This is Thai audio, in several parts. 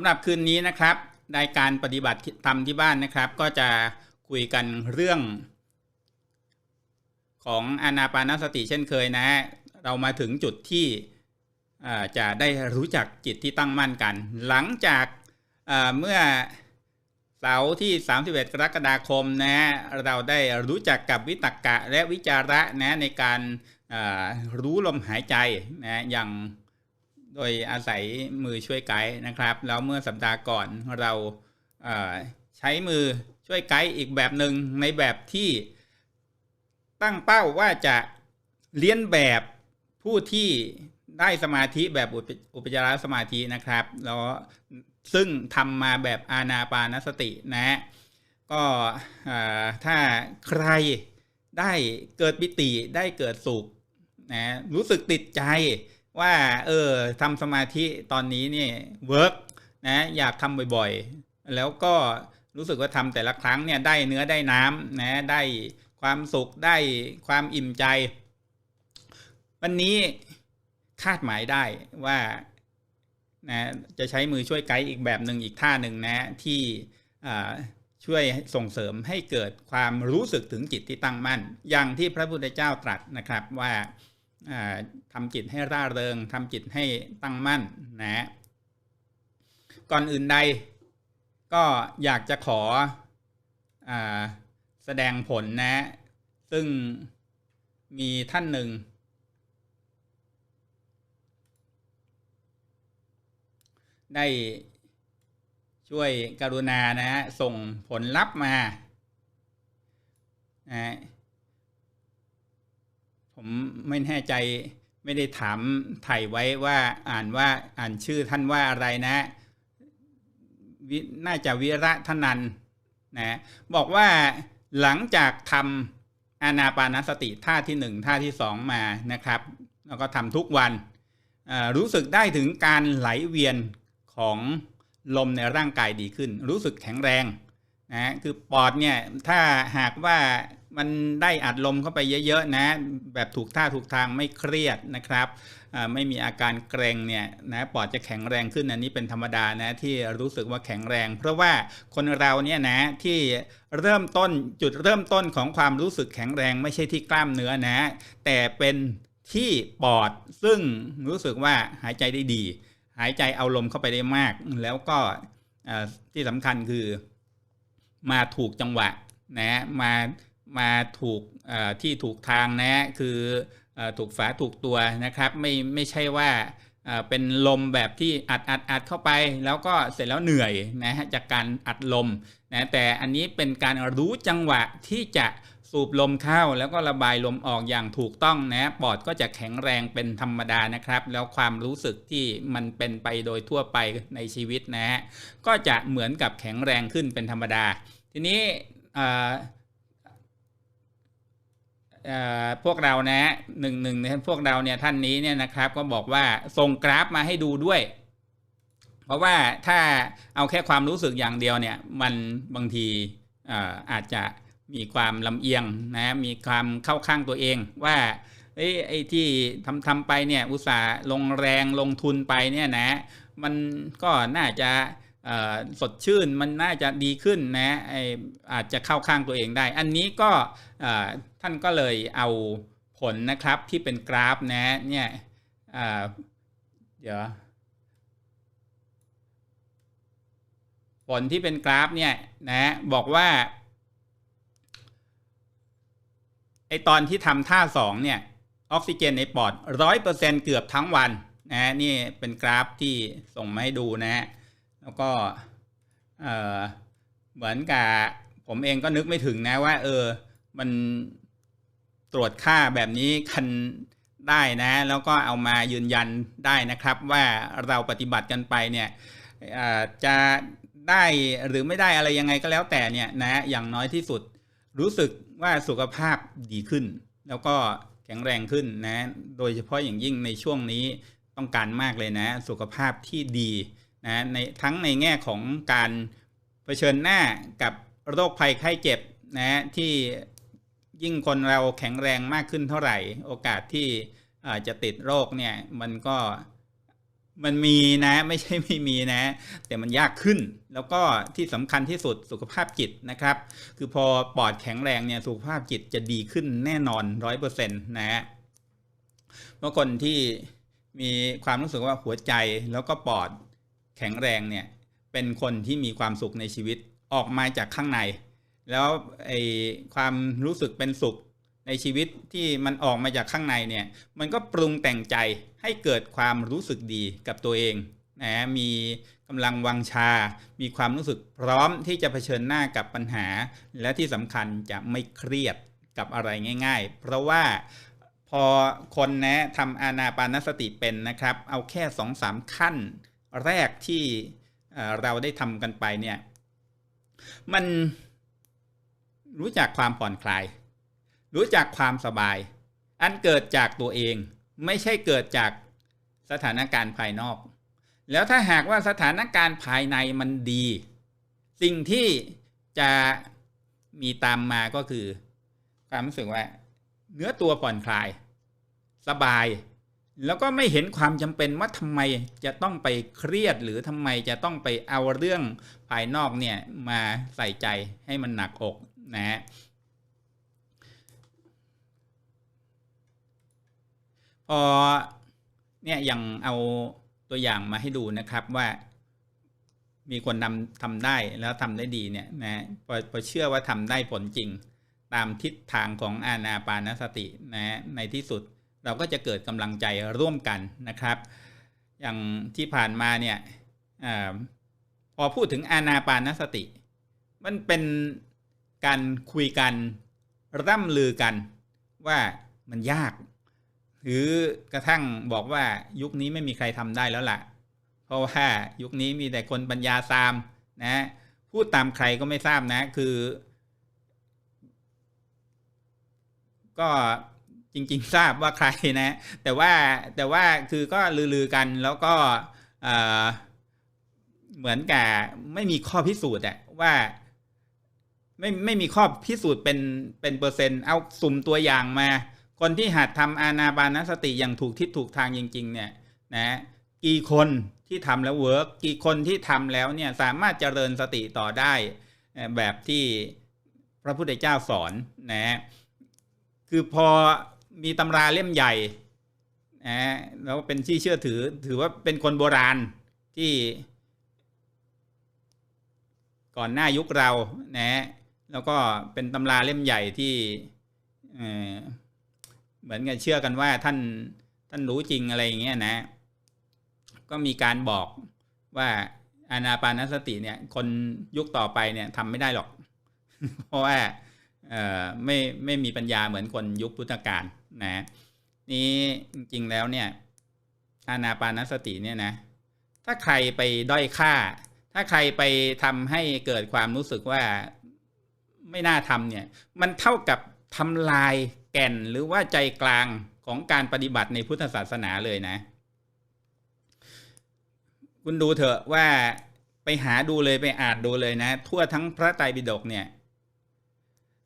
ำหรับคืนนี้นะครับในการปฏิบัติธรรมที่บ้านนะครับ ก็จะคุยกันเรื่อง ของอนาปานสติเช่นเคยนะ เรามาถึงจุดที่จะได้รู้จักจิตที่ตั้งมั่นกัน หลังจากเมื่อเสาร์ที่ 31 กรกฎาคมนะเราได้รู้จักกับวิตกกะและวิจาระนะในการรู้ลมหายใจนะอย่าง โดยอาศัยมือช่วยไกด์นะครับ แล้วเมื่อสัปดาห์ก่อนเราใช้มือช่วยไกด์อีกแบบหนึ่งในแบบที่ตั้งเป้าว่าจะเลี้ยนแบบผู้ที่ได้สมาธิแบบอุปจารสมาธินะครับ แล้วซึ่งทำมาแบบอาณาปานสตินะ ก็ถ้าใครได้เกิดปิติได้เกิดสุขนะรู้สึกติดใจ ว่า เออทำสมาธิตอนนี้เนี่ยเวิร์กนะ อยากทำบ่อยๆ แล้วก็รู้สึกว่าทำแต่ละครั้งเนี่ยได้เนื้อได้น้ำนะได้ความสุขได้ความอิ่มใจ วันนี้คาดหมายได้ว่านะจะใช้มือช่วยไกด์อีกแบบหนึ่งอีกท่าหนึ่งนะที่ช่วยส่งเสริมให้เกิดความรู้สึกถึงจิตที่ตั้งมั่น อย่างที่พระพุทธเจ้าตรัสนะครับว่า ทำจิตให้ร่าเริงทำจิตให้ตั้งมั่นนะก่อนอื่นใด ก็อยากจะขออแสดงผลนะ ซึ่งมีท่านหนึ่ง ได้ช่วยกรุณานะฮะส่งผลลัพธ์มานะ ผมไม่แน่ใจไม่ได้ถามไถ่ไว้ว่าอ่านว่าอ่านชื่อท่านว่าอะไรนะน่าจะวิระทนันนะบอกว่าหลังจากทำอานาปานสติท่าที่หนึ่งท่าที่สองมานะครับ แล้วก็ทำทุกวันรู้สึกได้ถึงการไหลเวียนของลมในร่างกายดีขึ้น รู้สึกแข็งแรงนะคือปอดเนี่ยถ้าหากว่า มันได้อัดลมเข้าไปเยอะๆนะ แบบถูกท่าถูกทางไม่เครียดนะครับไม่มีอาการเกรงเนี่ยนะปอดจะแข็งแรงขึ้นอันนี้เป็นธรรมดานะที่รู้สึกว่าแข็งแรง เพราะว่าคนเราเนี่ยนะที่เริ่มต้นจุดเริ่มต้นของความรู้สึกแข็งแรงไม่ใช่ที่กล้ามเนื้อนะ แต่เป็นที่ปอดซึ่งรู้สึกว่าหายใจได้ดี หายใจเอาลมเข้าไปได้มาก แล้วก็ที่สำคัญคือมาถูกจังหวะนะมา มาถูกที่ถูกทางนะคือถูกฝาถูกตัวนะครับไม่ไม่ใช่ว่าเป็นลมแบบที่อัดอัดอัดเข้าไป แล้วก็เสร็จแล้วเหนื่อยนะฮะจากการอัดลมนะแต่อันนี้เป็นการรู้จังหวะที่จะสูบลมเข้าแล้วก็ระบายลมออกอย่างถูกต้องนะปอดก็จะแข็งแรงเป็นธรรมดานะครับ แล้วความรู้สึกที่มันเป็นไปโดยทั่วไปในชีวิตนะฮะก็จะเหมือนกับแข็งแรงขึ้นเป็นธรรมดา ทีนี้ พวกเรานะหนึ่งหนึ่งในพวกเราเนี่ยท่านนี้เนี่ยนะครับก็บอกว่าส่งกราฟมาให้ดูด้วย เพราะว่าถ้าเอาแค่ความรู้สึกอย่างเดียวเนี่ยมันบางทีอาจจะมีความลำเอียงนะมีความเข้าข้างตัวเองว่าไอ้ไอ้ที่ทำทำไปเนี่ยอุตส่าห์ลงแรงลงทุนไปเนี่ยนะ มันก็น่าจะ สดชื่นมันน่าจะดีขึ้นนะอาจจะเข้าข้างตัวเองได้ อันนี้ก็ท่านก็เลยเอาผลนะครับที่เป็นกราฟนะเนี่ยเดี๋ยวผลที่เป็นกราฟเนี่ยนะบอกว่าไอตอนที่ทำท่าสองเนี่ยออกซิเจนในปอดร้อยเปอร์เซ็นเกือบทั้งวันนะนี่เป็นกราฟที่ส่งมาให้ดูนะ แล้วก็เหมือนกับผมเองก็นึกไม่ถึงนะว่า เออ มันตรวจค่าแบบนี้คันได้นะ แล้วก็เอามายืนยันได้นะครับ ว่าเราปฏิบัติกันไปเนี่ยจะได้หรือไม่ได้อะไรยังไงก็แล้วแต่เนี่ยนะอย่างน้อยที่สุดรู้สึกว่าสุขภาพดีขึ้น แล้วก็แข็งแรงขึ้นนะ โดยเฉพาะอย่างยิ่งในช่วงนี้ต้องการมากเลยนะ สุขภาพที่ดี นะในทั้งในแง่ของการเผชิญหน้ากับโรคภัยไข้เจ็บนะที่ยิ่งคนเราแข็งแรงมากขึ้นเท่าไหร่ โอกาสที่จะติดโรคเนี่ยมันก็มันมีนะไม่ใช่ไม่มีนะ แต่มันยากขึ้น แล้วก็ที่สำคัญที่สุดสุขภาพจิตนะครับ คือพอปอดแข็งแรงเนี่ยสุขภาพจิตจะดีขึ้นแน่นอนร้อยเปอร์เซ็นต์นะฮะเมื่อคนที่มีความรู้สึกว่าหัวใจแล้วก็ปอด แข็งแรงเนี่ยเป็นคนที่มีความสุขในชีวิตออกมาจากข้างใน แล้วไอความรู้สึกเป็นสุขในชีวิตที่มันออกมาจากข้างในเนี่ยมันก็ปรุงแต่งใจให้เกิดความรู้สึกดีกับตัวเองนะมีกำลังวังชา มีความรู้สึกพร้อมที่จะเผชิญหน้ากับปัญหา และที่สำคัญจะไม่เครียดกับอะไรง่าย ๆ เพราะว่าพอคนนะทำอานาปานสติเป็นนะครับ เอาแค่สองสามขั้น แรกที่เราได้ทำกันไปเนี่ยมันรู้จักความผ่อนคลาย รู้จักความสบาย อันเกิดจากตัวเอง ไม่ใช่เกิดจากสถานการณ์ภายนอก แล้วถ้าหากว่าสถานการณ์ภายในมันดี สิ่งที่จะมีตามมาก็คือ ความรู้สึกว่า เนื้อตัวผ่อนคลาย สบาย แล้วก็ไม่เห็นความจำเป็นว่าทำไมจะต้องไปเครียดหรือทำไมจะต้องไปเอาเรื่องภายนอกเนี่ยมาใส่ใจให้มันหนักอกนะฮะพอเนี่ยยังเอาตัวอย่างมาให้ดูนะครับว่ามีคนนำทำได้แล้วทำได้ดีเนี่ยนะพอพอเชื่อว่าทำได้ผลจริง ตามทิศทางของอาณาปานสตินะในที่สุด เราก็จะเกิดกำลังใจร่วมกันนะครับ อย่างที่ผ่านมาเนี่ยอพอพูดถึงอาณาปานสติ มันเป็นการคุยกันร่ำลือกันว่ามันยาก หรือกระทั่งบอกว่ายุคนี้ไม่มีใครทำได้แล้วล่ะ เพราะว่ายุคนี้มีแต่คนปัญญาซามนะพูดตามใครก็ไม่ทราบนะคือ ก็ จริง ๆ ทราบว่าใครนะ แต่ว่าแต่ว่าคือก็ลือๆกันแล้วก็เหมือนกับไม่มีข้อพิสูจน์อะว่าไม่ไม่มีข้อพิสูจน์เป็นเป็นเปอร์เซ็นต์เอาสุ่มตัวอย่างมา คนที่หัดทำอานาบานสติอย่างถูกทิศถูกทางจริง ๆ เนี่ย นะกี่คนที่ทำแล้วเวิร์กกี่คนที่ทำแล้วเนี่ยสามารถเจริญสติต่อได้แบบที่พระพุทธเจ้าสอนนะคือพอ มีตำราเล่มใหญ่นะแล้วเป็นที่เชื่อถือ ถือว่าเป็นคนโบราณที่ ก่อนหน้ายุคเรานะแล้วก็เป็นตำราเล่มใหญ่ที่เหมือนกันเชื่อกันว่าท่านท่านรู้จริงอะไรอย่างเงี้ยนะ ก็มีการบอกว่าอานาปานสติเนี่ย คนยุคต่อไปเนี่ยทำไม่ได้หรอก เพราะว่าไม่ไม่มีปัญญาเหมือนคนยุคพุทธกาลนะนี่จริงๆแล้วเนี่ยอานาปานสติเนี่ยนะถ้าใครไปด้อยค่า ถ้าใครไปทำให้เกิดความรู้สึกว่าไม่น่าทำเนี่ย มันเท่ากับทำลายแก่นหรือว่าใจกลางของการปฏิบัติในพุทธศาสนาเลยนะ คุณดูเถอะว่าไปหาดูเลยไปอ่านดูเลยนะ ทั่วทั้งพระไตรปิฎกเนี่ย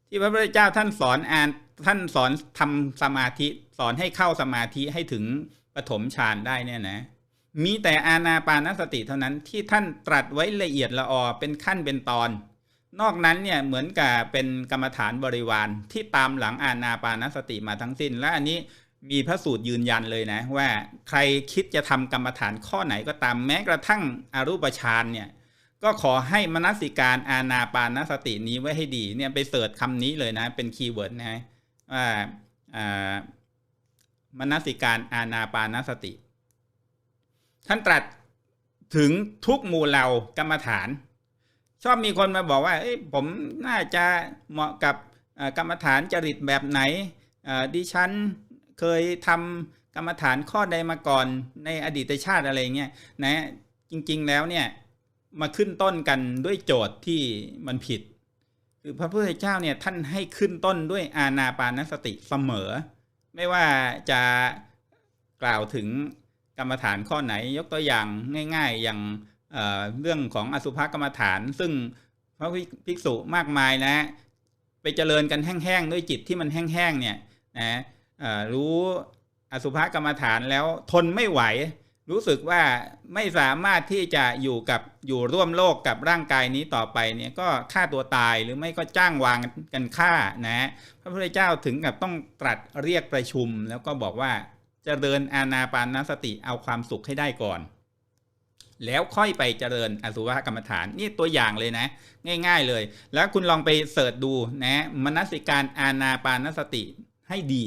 ที่พระพุทธเจ้าท่านสอนอ่าน ท่านสอนทำสมาธิสอนให้เข้าสมาธิให้ถึงปฐมฌานได้เนี่ยนะ มีแต่อาณาปานสติเท่านั้นที่ท่านตรัสไว้ละเอียดละออเป็นขั้นเป็นตอน นอกนั้นเนี่ยเหมือนกับเป็นกรรมฐานบริวารที่ตามหลังอาณาปานสติมาทั้งสิ้น และอันนี้มีพระสูตรยืนยันเลยนะ ว่าใครคิดจะทำกรรมฐานข้อไหนก็ตามแม้กระทั่งอรูปฌานเนี่ยก็ขอให้มนสิการอาณาปานสตินี้ไว้ให้ดีเนี่ยไปเสิร์ชคำนี้เลยนะ เป็นคีย์เวิร์ดนะ ว่ามนสิการอาณาปานสติ ท่านตรัสถึงทุกหมู่เหล่ากรรมฐาน ชอบมีคนมาบอกว่าผมน่าจะเหมาะกับกรรมฐานจริตแบบไหนดิฉันเคยทำกรรมฐานข้อใดมาก่อนในอดีตชาติอะไรเงี้ยนะจริงๆแล้วเนี่ยมาขึ้นต้นกันด้วยโจทย์ที่มันผิด คือพระพุทธเจ้าเนี่ยท่านให้ขึ้นต้นด้วยอาณาปานสติเสมอ ไม่ว่าจะกล่าวถึงกรรมฐานข้อไหนยกตัวอย่างง่าย ๆ อย่างเรื่องของอสุภกรรมฐาน ซึ่งพระภิกษุมากมายนะ ไปเจริญกันแห้งๆด้วยจิตที่มันแห้งๆเนี่ยนะรู้อสุภกรรมฐานแล้วทนไม่ไหว รู้สึกว่าไม่สามารถที่จะอยู่กับอยู่ร่วมโลกกับร่างกายนี้ต่อไปเนี่ยก็ฆ่าตัวตายหรือไม่ก็จ้างวางกันฆ่านะพระพุทธเจ้าถึงกับต้องตรัสเรียกประชุม แล้วก็บอกว่าจะเดินอานาปานสติเอาความสุขให้ได้ก่อน แล้วค่อยไปเจริญอสุภกรรมฐานนี่ตัวอย่างเลยนะ ง่าย ๆเลย แล้วคุณลองไปเสิร์ชดูนะมนสิการอานาปานสติให้ดี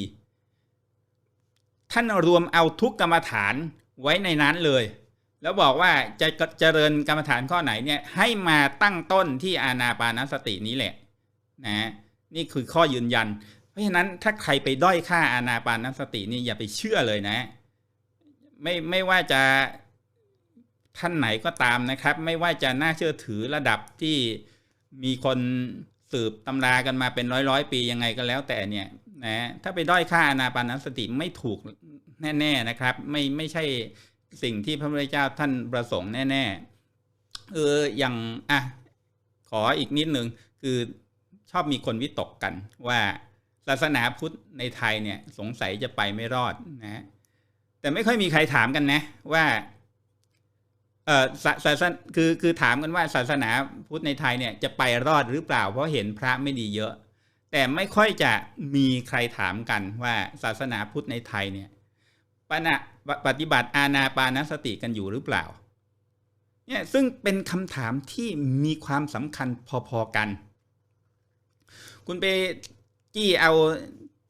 ท่านรวมเอาทุกกรรมฐาน ไว้ในนั้นเลย แล้วบอกว่าจะเจริญกรรมฐานข้อไหนเนี่ยให้มาตั้งต้นที่อานาปานสตินี้แหละนะนี่คือข้อยืนยัน เพราะฉะนั้นถ้าใครไปด้อยค่าอานาปานสตินี่อย่าไปเชื่อเลยนะ ไม่ไม่ว่าจะท่านไหนก็ตามนะครับ ไม่ว่าจะน่าเชื่อถือระดับที่มีคนสืบตำรากันมาเป็นร้อยร้อยปียังไงก็แล้วแต่เนี่ยนะถ้าไปด้อยค่าอานาปานสติไม่ถูก แน่ ๆนะครับ ไม่ไม่ใช่สิ่งที่พระพุทธเจ้าท่านประสงค์แน่ๆเอออย่างอะขออีกนิดนึงคือชอบมีคนวิตกกันว่าศาสนาพุทธในไทยเนี่ยสงสัยจะไปไม่รอดนะแต่ไม่ค่อยมีใครถามกันนะว่าเออศาสนาคือคือถามกันว่าศาสนาพุทธในไทยเนี่ยจะไปรอดหรือเปล่า เพราะเห็นพระไม่ดีเยอะ แต่ไม่ค่อยจะมีใครถามกันว่าศาสนาพุทธในไทยเนี่ย ปณะปฏิบัติอาณาปานสติกันอยู่หรือเปล่าเนี่ยซึ่งเป็นคำถามที่มีความสำคัญพอๆกัน คุณไปจี้เอา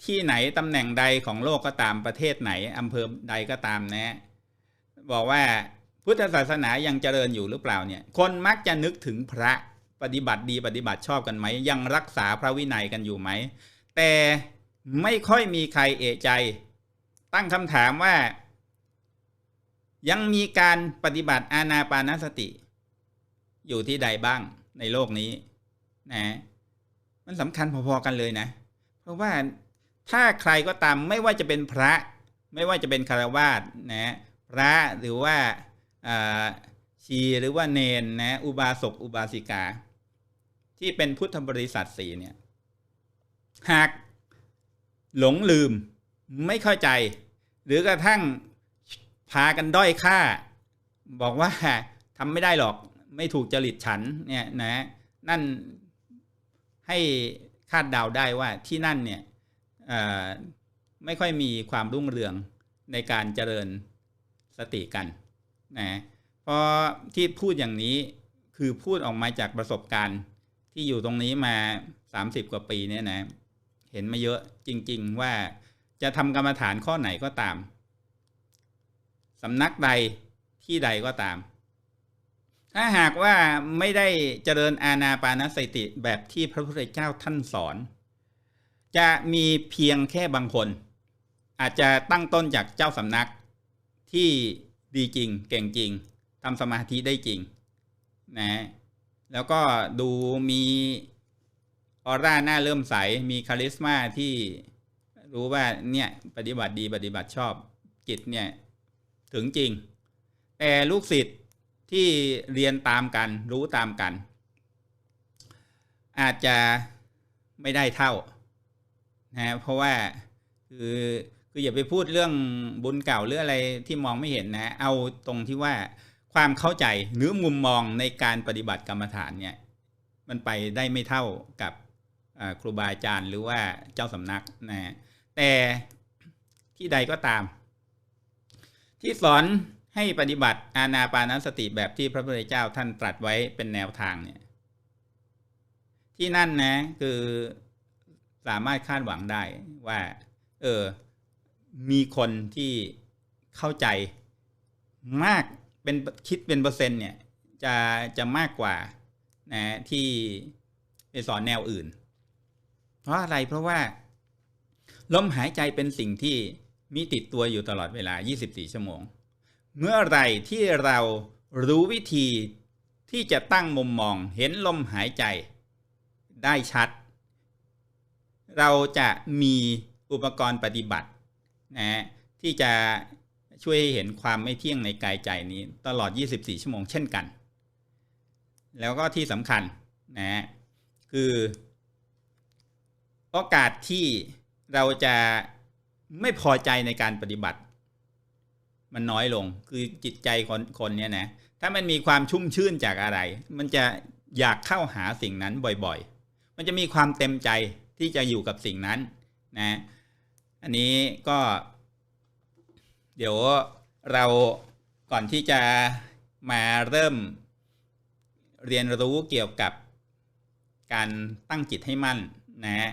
ที่ไหนตำแหน่งใดของโลกก็ตามประเทศไหนอำเภอใดก็ตามนะ บอกว่าพุทธศาสนายังเจริญอยู่หรือเปล่าเนี่ย คนมักจะนึกถึงพระปฏิบัติดีปฏิบัติชอบกันไหม ยังรักษาพระวินัยกันอยู่ไหม แต่ไม่ค่อยมีใครเอะใจ ตั้งคำถามว่า ยังมีการปฏิบัติอาณาปานสติ อยู่ที่ใดบ้างในโลกนี้นะมันสำคัญพอๆกันเลยนะ เพราะว่าถ้าใครก็ตามไม่ว่าจะเป็นพระ ไม่ว่าจะเป็นคารวาสนะพระหรือว่าชีหรือว่าเนนนะอุบาสกอุบาสิกา ที่เป็นพุทธบริษัทสี่เนี่ย หากหลงลืมไม่เข้าใจ หรือกระทั่งพากันด้อยค่า บอกว่าทำไม่ได้หรอกไม่ถูกจริตฉันเนี่ยนะนั่นให้คาดเดาได้ว่าที่นั่นเนี่ยไม่ค่อยมีความรุ่งเรืองในการเจริญสติกันนะพอที่พูดอย่างนี้คือพูดออกมาจากประสบการณ์ที่อยู่ตรงนี้มา 30 กว่าปีเนี่ยนะ เห็นมาเยอะจริง ๆ ว่า จะทำกรรมฐานข้อไหนก็ตามสำนักใดที่ใดก็ตาม ถ้าหากว่าไม่ได้เจริญอาณาปานสติแบบที่พระพุทธเจ้าท่านสอน จะมีเพียงแค่บางคน อาจจะตั้งต้นจากเจ้าสำนักที่ดีจริง เก่งจริงทำสมาธิได้จริงนะแล้วก็ดูมีออร่าหน้าเริ่มใส มีคาลิสมาที่ รู้ว่าเนี่ยปฏิบัติดีปฏิบัติชอบจิตเนี่ยถึงจริง แต่ลูกศิษย์ที่เรียนตามกันรู้ตามกัน อาจจะไม่ได้เท่านะเพราะว่าคือคืออย่าไปพูดเรื่องบุญเก่าหรืออะไรที่มองไม่เห็นนะเอาตรงที่ว่าความเข้าใจหรือมุมมองในการปฏิบัติกรรมฐานเนี่ยมันไปได้ไม่เท่ากับครูบาอาจารย์หรือว่าเจ้าสำนักนะ แต่ที่ใดก็ตาม ที่สอนให้ปฏิบัติอาณาปานสติแบบที่พระพุทธเจ้าท่านตรัสไว้เป็นแนวทางเนี่ย ที่นั่นนะคือสามารถคาดหวังได้ว่า เออ มีคนที่เข้าใจมากเป็นคิดเป็นเปอร์เซ็นต์เนี่ย จะจะมากกว่านะที่ไปสอนแนวอื่น เพราะอะไรเพราะว่า ลมหายใจเป็นสิ่งที่มีติดตัวอยู่ตลอดเวลา 24 ชั่วโมง เมื่อไรที่เรารู้วิธีที่จะตั้งมุมมองเห็นลมหายใจได้ชัด เราจะมีอุปกรณ์ปฏิบัตินะที่จะช่วยให้เห็นความไม่เที่ยงในกายใจนี้ตลอด 24 ชั่วโมงเช่นกัน แล้วก็ที่สำคัญนะคือ โอกาสที่ เราจะไม่พอใจในการปฏิบัติ มันน้อยลงคือจิตใจคนคนเนี่ยนะถ้ามันมีความชุ่มชื่นจากอะไร มันจะอยากเข้าหาสิ่งนั้นบ่อยๆ มันจะมีความเต็มใจที่จะอยู่กับสิ่งนั้นนะอันนี้ก็ เดี๋ยวเราก่อนที่จะมาเริ่มเรียนรู้เกี่ยวกับการตั้งจิตให้มั่นนะฮะ